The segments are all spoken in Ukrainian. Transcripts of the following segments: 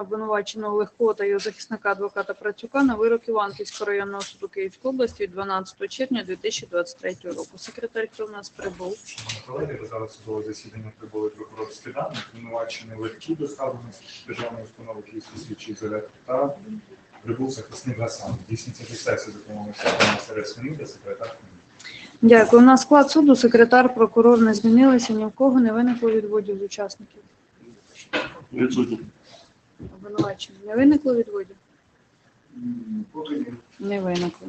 обвинуваченого Легкого та його захисника адвоката Працюка на вирок Іванківського районного суду Київської області від 12 червня 2023 року. Секретар, хто в нас прибув? Колеги, до зараз судове засідання прибули прокурорські дані, обвинувачений легкі доставлені з державної установи Київський слідчий ізолятор та прибув захисник Гасан. Дійсніться фіксації допомоги системи серед Сміда, секретар. Дякую. На склад суду секретар, прокурор не змінилися, ні в кого не виникло відводів з учасників. Відсутні. Обвинувачення не виникло відводів? Не виникло.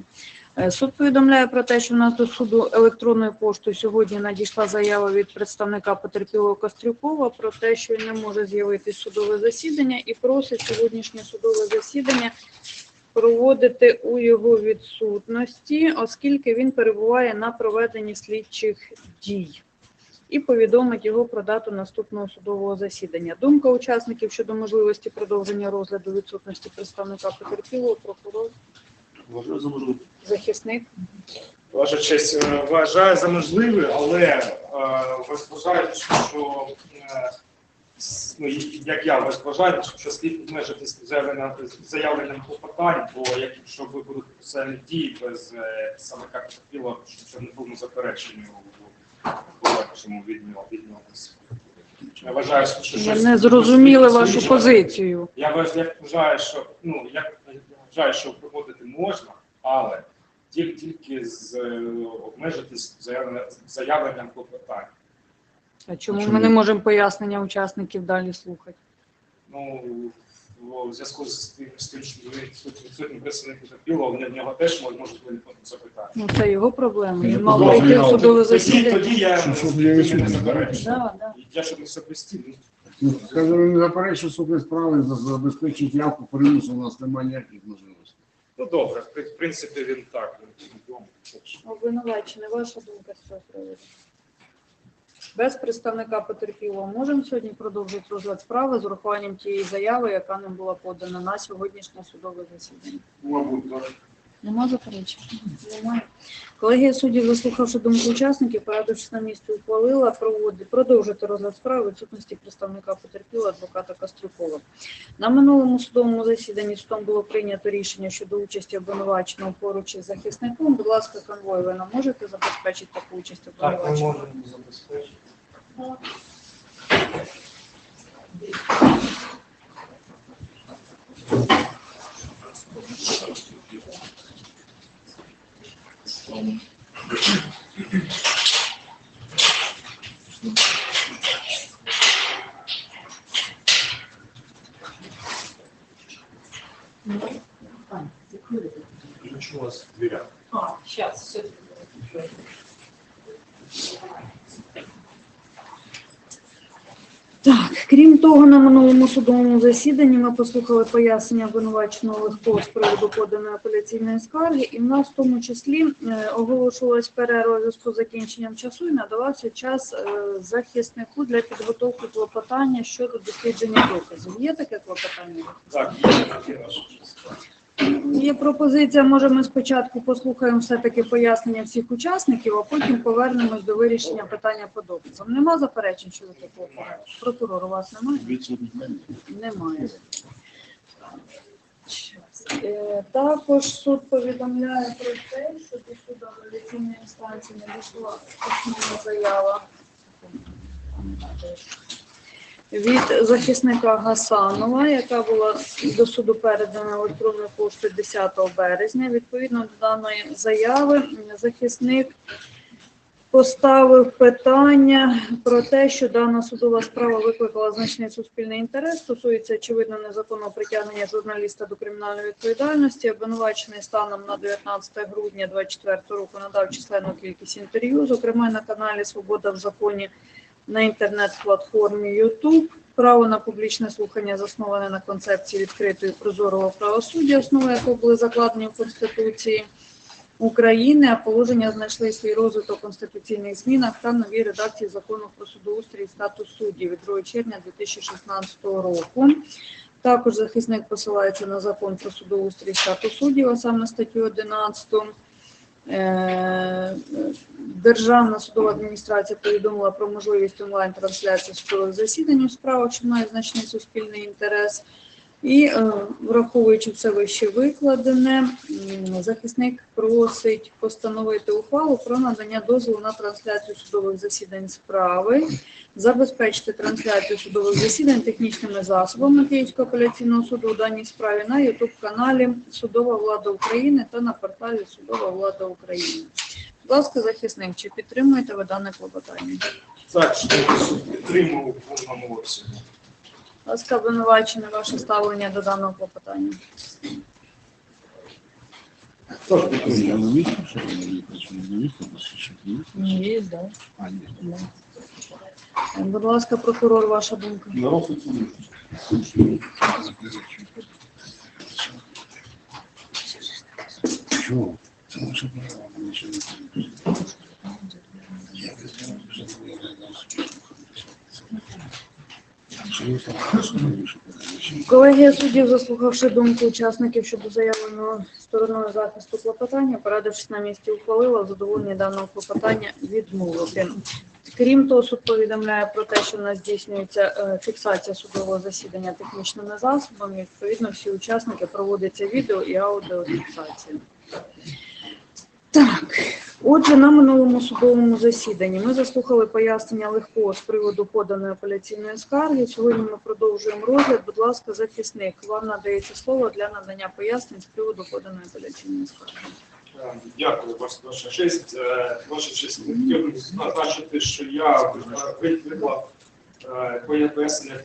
Е, Суд повідомляє про те, що в нас до суду електронною поштою сьогодні надійшла заява від представника потерпілого Кострюкова про те, що він не може з'явитись судове засідання і просить сьогоднішнє судове засідання проводити у його відсутності, оскільки він перебуває на проведенні слідчих дій. І повідомить його про дату наступного судового засідання. Думка учасників щодо можливості продовження розгляду відсутності представника потерпілого, прокурор, Вважаю за можливе. захисник. Ваша честь е, вважаю за можливе, але е, вважаю, що е, ну, як я вважаю, що слід обмежитись заявленням клопотань, бо якщо ви будете процесуальні дії без е, саме як потерпіло, що це не повно заперечення у подальшому від нього від нього. Я вважаю, що Ми щось- не зрозуміли вашу позицію. Я вваж- вважаю, що ну я вважаю, що проводити можна, але тільки, тільки з е, обмежитись заявленням, клопотань. А чому ми не можемо пояснення учасників далі слухати? Ну в зв'язку з тим, з тим, що він відсутній представник потерпілого, в нього теж можуть можуть виникнути запитання. Ну це його проблема. Він мав прийти в судове Тоді, засідання. тоді я Що, щоб я не да? заперечую. Да, да. Я щоб не ну, Ну, Скажу, не справи, за- забезпечить явку, примусу, у нас немає ніяких можливостей. ну добре, в в принципі він так. він відомий. Так що- Обвинувачений, ваша думка з цього приводу? Без представника потерпілого можемо сьогодні продовжити розгляд справи з урахуванням тієї заяви, яка не була подана на сьогоднішнє судове засідання. Мабуть, так. Нема заперечень? Немає. Колегія суддів, заслухавши думку учасників, порадившись на місці, ухвалила проводити, продовжити розгляд справи відсутності представника потерпілого адвоката Кострюкова. На минулому судовому засіданні судом було прийнято рішення щодо участі обвинуваченого поруч із захисником. Будь ласка, конвой, ви нам можете забезпечити таку участь Так, ми обвинуваченого? можемо забезпечити. Ключу у вас двіря. А, сейчас, все. Так, крім того, на минулому судовому засіданні ми послухали пояснення обвинуваченого легко з приводу поданої апеляційної скарги, і в нас в тому числі оголошувалось оголошувалась перерва з закінченням часу і надавався час е, захиснику для підготовки клопотання щодо дослідження доказів. Є таке клопотання? Так, є честь. Є пропозиція, може ми спочатку послухаємо все-таки пояснення всіх учасників, а потім повернемось до вирішення питання по доказам. Нема заперечень щодо такого? Немає. Прокурор, у вас немає? Немає. Е, Також суд повідомляє про те, що до суду апеляційної інстанції надійшла письмова заява від захисника Гасанова, яка була до суду передана електронною поштою 10 березня. Відповідно до даної заяви захисник поставив питання про те, що дана судова справа викликала значний суспільний інтерес, стосується очевидно незаконного притягнення журналіста до кримінальної відповідальності. Обвинувачений станом на 19 грудня 2024 року надав численну кількість інтерв'ю, зокрема на каналі Свобода в законі на інтернет-платформі YouTube. Право на публічне слухання засноване на концепції відкритої прозорого правосуддя, основи якого були закладені в Конституції. України, а положення знайшли свій розвиток в конституційних змінах та новій редакції закону про судоустрій і статус суддів від 2 червня 2016 року. Також захисник посилається на закон про судоустрій і статус суддів, а саме статтю 11. Е, Державна судова адміністрація повідомила про можливість онлайн-трансляції судових засідань у справах, що мають значний суспільний інтерес. І е, враховуючи все вище викладене, захисник просить постановити ухвалу про надання дозволу на трансляцію судових засідань справи, забезпечити трансляцію судових засідань технічними засобами Київського апеляційного суду у даній справі на Ютуб-каналі Судова влада України та на порталі Судова влада України. Будь ласка, захисник, чи підтримуєте ви дане клопотання? Так, підтримав у повному обсязі. Ласка, обвинувачене ваше ставлення до даного клопотання. Є, да. Будь ласка, прокурор, ваша думка. Чого? Це наше право, нічого не кажемо. Я без нього вже не виглядаю. Що ви там просто не вишукали? Колегія суддів, заслухавши думку учасників щодо заявленого стороною захисту клопотання, порадившись на місці, ухвалила в задоволенні даного клопотання відмовити. Крім того, суд повідомляє про те, що в нас здійснюється е, фіксація судового засідання технічними засобами. Відповідно, всі учасники проводиться відео і аудіофіксація. Так, отже, на минулому судовому засіданні ми заслухали пояснення легкого з приводу поданої апеляційної скарги. Сьогодні ми продовжуємо розгляд. Будь ласка, захисник, вам надається слово для надання пояснень з приводу поданої апеляційної скарги. Е, Дякую, ваша честь. Е, Ваша честь, хотів зазначити, що я е, виклав пояснення